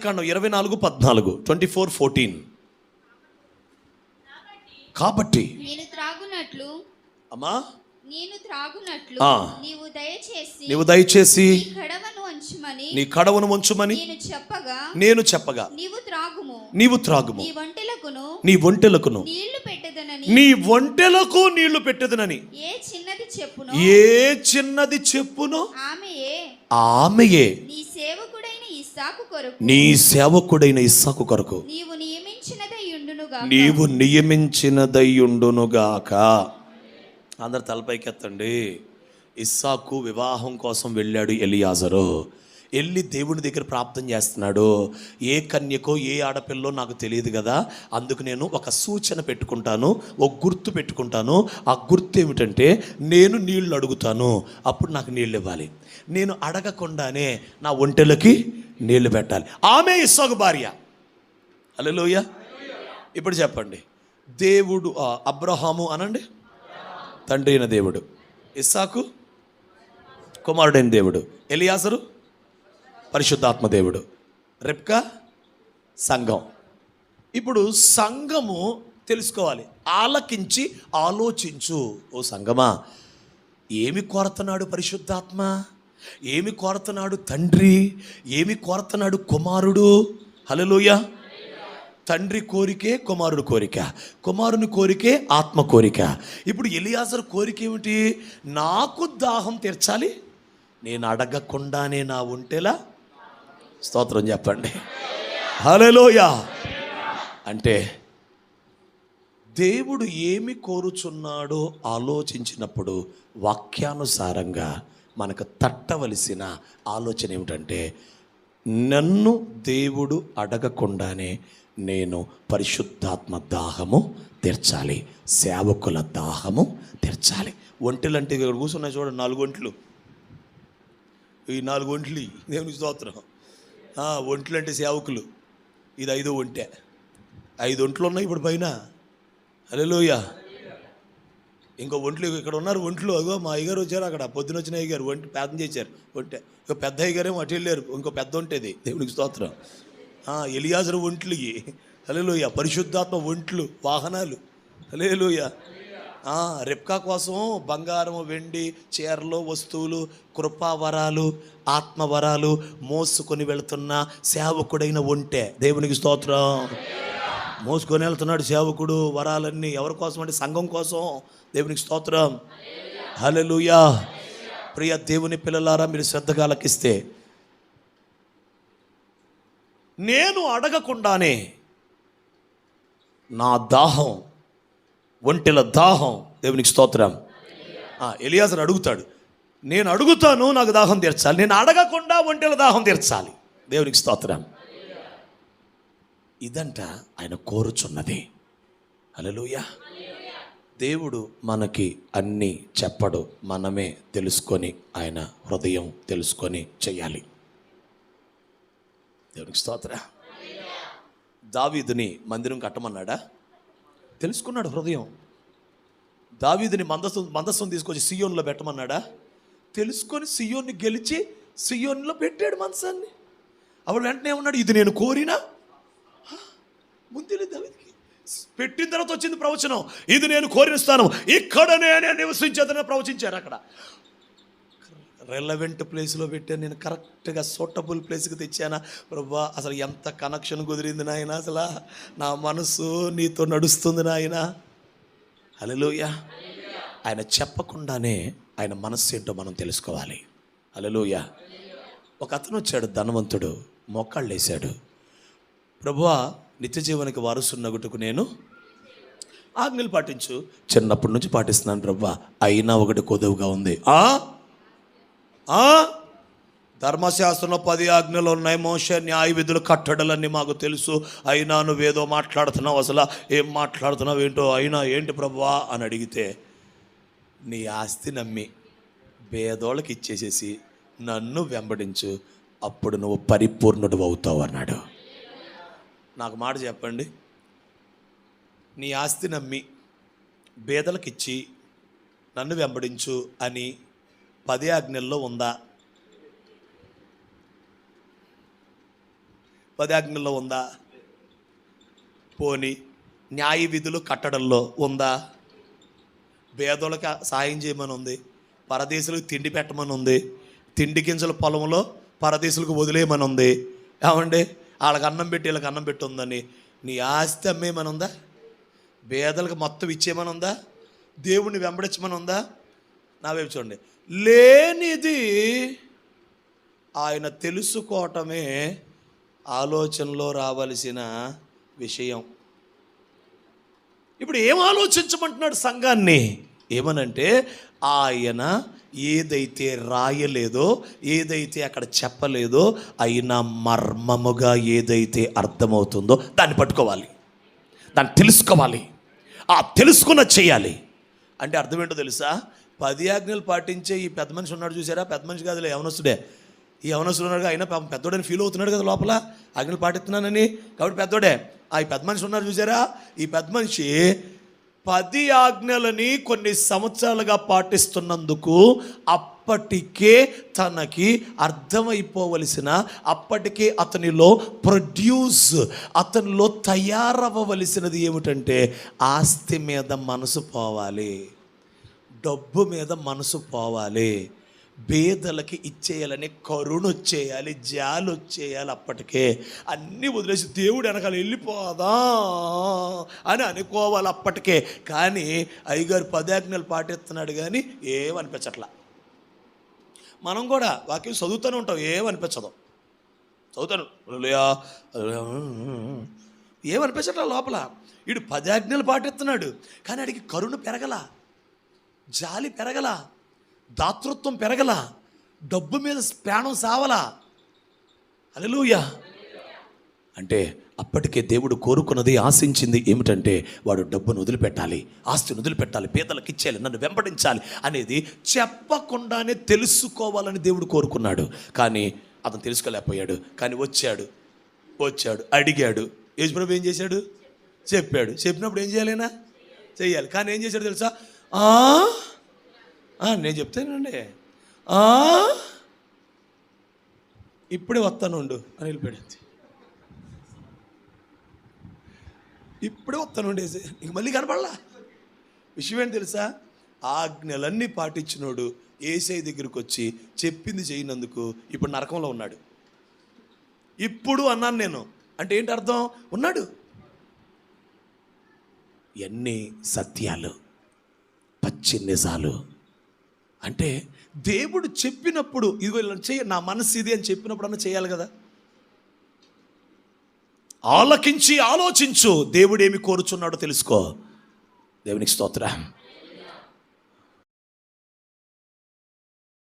కాండం ఇరవై నాలుగు పద్నాలుగు ట్వంటీ ఫోర్ ఫోర్టీన్. కాబట్టి నేను త్రాగునట్లు అమ్మా. నేను త్రాగునట్లు. నీవు దయచేసి నీవు దయచేసి కడవను ఉంచుమని నీ కడవను ఉంచుమని నేను చెప్పగా నేను చెప్పగా నీవు త్రాగుము. నీవు త్రాగుము. నీ వంటలకును నీ ఒంటెలకును నీళ్ళు పెట్టదనని నీ ఒంటెలకు నీళ్ళు పెట్టదునని ఏ చిన్నది చెప్పును? ఏ చిన్నది చెప్పును? ఆమెయే. ఆమెయే. నీ సేవకుడైన ఇస్సాకు కొరకు. నీ సేవకుడైన ఇస్సాకు కొరకు. నీవు నియమించినదై ఉండునుగా నీవు నియమించినదయ్యుండునుగాక అందరు తలపైకెత్తండి. ఇస్సాకు వివాహం కోసం వెళ్ళాడు ఎలియాజరు. వెళ్ళి దేవుని దగ్గర ప్రార్థన చేస్తున్నాడు. ఏ కన్యకో ఏ ఆడపిల్లో నాకు తెలియదు కదా. అందుకు నేను ఒక సూచన పెట్టుకుంటాను ఒక గుర్తు పెట్టుకుంటాను. ఆ గుర్తు ఏమిటంటే నేను నీళ్ళు అడుగుతాను. అప్పుడు నాకు నీళ్ళు ఇవ్వాలి. నేను అడగకుండానే నా ఒంటెలకి నీళ్ళు పెట్టాలి. ఆమె ఇస్సాకు భార్య. హలోయ ఇప్పుడు చెప్పండి. దేవుడు అబ్రహాము అనండి? తండ్రి అయిన దేవుడు. ఇస్సాకు కుమారుడైన దేవుడు. ఎలియాసరు పరిశుద్ధాత్మ దేవుడు. రెప్కా సంఘం. ఇప్పుడు సంఘము తెలుసుకోవాలి. ఆలకించి ఆలోచించు. ఓ సంగమా ఏమి కోరుతున్నాడు పరిశుద్ధాత్మ? ఏమి కోరుతున్నాడు తండ్రి? ఏమి కోరుతున్నాడు కుమారుడు? హలలోయ తండ్రి కోరికే కుమారుడు కోరిక. కుమారుని కోరికే ఆత్మ కోరిక. ఇప్పుడు ఎలియాజర్ కోరిక ఏమిటి? నాకు దాహం తీర్చాలి నేను అడగకుండానే నా ఉంటేలా స్తోత్రం చెప్పండి. హలోయ అంటే దేవుడు ఏమి కోరుచున్నాడో ఆలోచించినప్పుడు వాక్యానుసారంగా మనకు తట్టవలసిన ఆలోచన ఏమిటంటే నన్ను దేవుడు అడగకుండానే నేను పరిశుద్ధాత్మ దాహము తీర్చాలి సేవకుల దాహము తీర్చాలి. ఒంటెలంటే ఇక్కడ కూర్చున్నాయి చూడండి నాలుగు ఒంట్లు. ఈ నాలుగు ఒంట్లు దేవుని స్తోత్రం. ఒంట్లు అంటే సేవకులు. ఇది ఐదో ఒంటె. ఐదు ఒంట్లు ఉన్నాయి ఇప్పుడు పైన. హలోయ ఇంకో ఒంట్లు ఇక్కడ ఉన్నారు ఒంట్లు. అగో మా అయ్యగారు వచ్చారు అక్కడ. పొద్దున వచ్చిన అయ్యగారు ఒంటి పేదం చేశారు. ఒంటె ఇంకో పెద్ద అయ్యగారేమో అటు వెళ్ళారు. ఇంకో పెద్ద ఉంటేది. దేవునికి స్తోత్రం. ఆ, ఎలియాజరు ఒంట్లు ఇవి పరిశుద్ధాత్మ ఒంట్లు వాహనాలు. హలేలోయ రెప్కా కోసం బంగారం వెండి చీరలు వస్తువులు కృపావరాలు ఆత్మవరాలు మోసుకొని వెళుతున్న సేవకుడైన ఒంటె. దేవునికి స్తోత్రం. మోసుకొని వెళ్తున్నాడు సేవకుడు వరాలన్నీ ఎవరి కోసం అంటే సంఘం కోసం. దేవునికి స్తోత్రం. హల్లెలూయా. ప్రియ దేవుని పిల్లలారా మీరు శ్రద్ధగా ఆలకిస్తే. నేను అడగకుండానే నా దాహం ఒంటెల దాహం దేవునికి స్తోత్రం. ఆ, ఎలియాజర్ అడుగుతాడు నేను అడుగుతాను నాకు దాహం తీర్చాలి. నేను అడగకుండా ఒంటెల దాహం తీర్చాలి. దేవునికి స్తోత్రం. ఇదంట ఆయన కోరుచున్నది. హల్లెలూయా. దేవుడు మనకి అన్నీ చెప్పడు మనమే తెలుసుకొని ఆయన హృదయం తెలుసుకొని చేయాలి దేవునికి స్తోత్ర. దావీదుని మందిరం కట్టమన్నాడా? తెలుసుకున్నాడు హృదయం. దావీదుని మందస్సు మందస్సును తీసుకొచ్చి సియోన్లో పెట్టమన్నాడా? తెలుసుకొని సియోన్ని గెలిచి సియోన్లో పెట్టాడు మందసాన్ని. అప్పుడు వెంటనే ఉన్నాడు ఇది నేను కోరినా ముందు దావీదికి. పెట్టిన తర్వాత వచ్చింది ప్రవచనం. ఇది నేను కోరిన స్థానం. ఇక్కడ నేనే నివసించేదని ప్రవచించారు అక్కడ. రెలవెంట్ ప్లేస్లో పెట్టాను. నేను కరెక్ట్గా సూటబుల్ ప్లేస్కి తెచ్చానా? ప్రభా అసలు ఎంత కనెక్షన్ కుదిరింది నాయన అసలు? నా మనసు నీతో నడుస్తుంది నాయన. అలలోయ ఆయన చెప్పకుండానే ఆయన మనస్సు ఏంటో మనం తెలుసుకోవాలి. అలలోయ ఒక అతను వచ్చాడు ధనవంతుడు మొక్కళ్ళు వేశాడు ప్రభువా నిత్య జీవనకి వారసున్నగుటకు నేను ఆజ్ఞలు పాటించు. చిన్నప్పటి నుంచి పాటిస్తున్నాను ప్రభా అయినా ఒకటి కొదువుగా ఉంది. ఆ? ఆ? ధర్మశాస్త్రంలో పది ఆజ్ఞలు ఉన్నాయి. మోస న్యాయ విధులు కట్టడలన్నీ మాకు తెలుసు. అయినా నువ్వేదో మాట్లాడుతున్నావు అసలు. ఏం మాట్లాడుతున్నావు ఏంటో? అయినా ఏంటి ప్రభువా అని అడిగితే నీ ఆస్తి నమ్మి పేదోళ్ళకి ఇచ్చేసేసి నన్ను వెంబడించు. అప్పుడు నువ్వు పరిపూర్ణుడు అవుతావు అన్నాడు. నాకు మాట చెప్పండి. నీ ఆస్తి నమ్మి బేదలకిచ్చి నన్ను వెంబడించు అని పది ఆజ్ఞల్లో ఉందా? పది ఆజ్ఞల్లో ఉందా? పోని న్యాయ విధులు కట్టడంలో ఉందా? పేదోళ్ళకి సాయం చేయమని ఉంది పరదేశులకు తిండి పెట్టమని ఉంది తిండి గింజల పొలంలో పరదేశులకు వదిలేయమని ఉంది ఏమండి? వాళ్ళకి అన్నం పెట్టి వీళ్ళకి అన్నం పెట్టి ఉందని నీ ఆస్తి అమ్మేమని ఉందా పేదలకు మొత్తం ఇచ్చేయమని ఉందా దేవుణ్ణి వెంబడించమని ఉందా నా వైపు చూడండి. లేనిది ఆయన తెలుసుకోవటమే ఆలోచనలో రావలసిన విషయం. ఇప్పుడు ఏం ఆలోచించమంటున్నాడు సంఘాన్ని? ఏమనంటే ఆయన ఏదైతే రాయలేదో ఏదైతే అక్కడ చెప్పలేదో అయినా మర్మముగా ఏదైతే అర్థమవుతుందో దాన్ని పట్టుకోవాలి. దాన్ని తెలుసుకోవాలి. ఆ తెలుసుకున్న చేయాలి. అంటే అర్థం ఏంటో తెలుసా? పది ఆజ్ఞలు పాటించే ఈ పెద్ద మనిషి ఉన్నాడు చూసారా? పెద్ద మనిషి కాదులే యవనస్తుడే. ఈ యవనస్తుడు ఉన్నాడు అయినా పాపం పెద్దోడని ఫీల్ అవుతున్నాడు కదా లోపల. ఆజ్ఞలు పాటిస్తున్నానని. కాబట్టి పెద్దోడే ఆ ఈ పెద్ద మనిషి ఉన్నారు చూసారా? ఈ పెద్ద మనిషి పది ఆజ్ఞలని కొన్ని సంవత్సరాలుగా పాటిస్తున్నందుకు అప్పటికే తనకి అర్థమైపోవలసిన అప్పటికే అతనిలో ప్రొడ్యూస్ అతనిలో తయారవ్వవలసినది ఏమిటంటే ఆస్తి మీద మనసు పోవాలి డబ్బు మీద మనసు పోవాలి. బేదలకి ఇచ్చేయాలని కరుణ వచ్చేయాలి జాలు వచ్చేయాలి అప్పటికే. అన్నీ వదిలేసి దేవుడు వెనకాల వెళ్ళిపోదా అని అనుకోవాలి అప్పటికే. కానీ అయ్యగారు పదాజ్ఞలు పాటిస్తున్నాడు కానీ ఏమనిపించట్లా. మనం కూడా వాక్యం చదువుతూనే ఉంటాం ఏమనిపించదు. చదువుతాను. ఏమనిపించట్లా లోపల? వీడు పదాజ్ఞలు పాటిస్తున్నాడు కానీ అడిగి కరుణ పెరగల జాలి పెరగల. దాతృత్వం పెరగల డబ్బు మీద ప్రాణం సావలా. హల్లెలూయా. అంటే అప్పటికే దేవుడు కోరుకున్నది ఆశించింది ఏమిటంటే వాడు డబ్బును వదిలిపెట్టాలి ఆస్తిని వదిలిపెట్టాలి పేదలకు ఇచ్చేయాలి నన్ను వెంబడించాలి అనేది చెప్పకుండానే తెలుసుకోవాలని దేవుడు కోరుకున్నాడు. కానీ అతను తెలుసుకోలేకపోయాడు. కానీ వచ్చాడు. వచ్చాడు. అడిగాడు. యజ్ప్రభు ఏం చేశాడు? చెప్పాడు. చెప్పినప్పుడు ఏం చేయాలేనా చేయాలి కానీ ఏం చేశాడు తెలుసా? ఆ, నేను చెప్తానండి. ఇప్పుడే ఇప్పుడే వస్తానుండు అని వెళ్ళిపోయాడు. ఇప్పుడే వస్తానుండేసే నీకు మళ్ళీ కనపడలా? విషయం ఏంటి తెలుసా? ఆజ్ఞలన్నీ పాటించినోడు ఏసై దగ్గరికి వచ్చి చెప్పింది చేయనందుకు ఇప్పుడు నరకంలో ఉన్నాడు. ఇప్పుడు అన్నాను నేను. అంటే ఏంటి అర్థం? ఉన్నాడు. ఎన్ని సత్యాలు పచ్చి నిజాలు అంటే దేవుడు చెప్పినప్పుడు ఇదిగో ఇలా చేయ నా మనసు ఇది అని చెప్పినప్పుడు అన్న చేయాలి కదా? ఆలకించి ఆలోచించు దేవుడు ఏమి కోరుచున్నాడో తెలుసుకో. దేవునికి స్తోత్రం.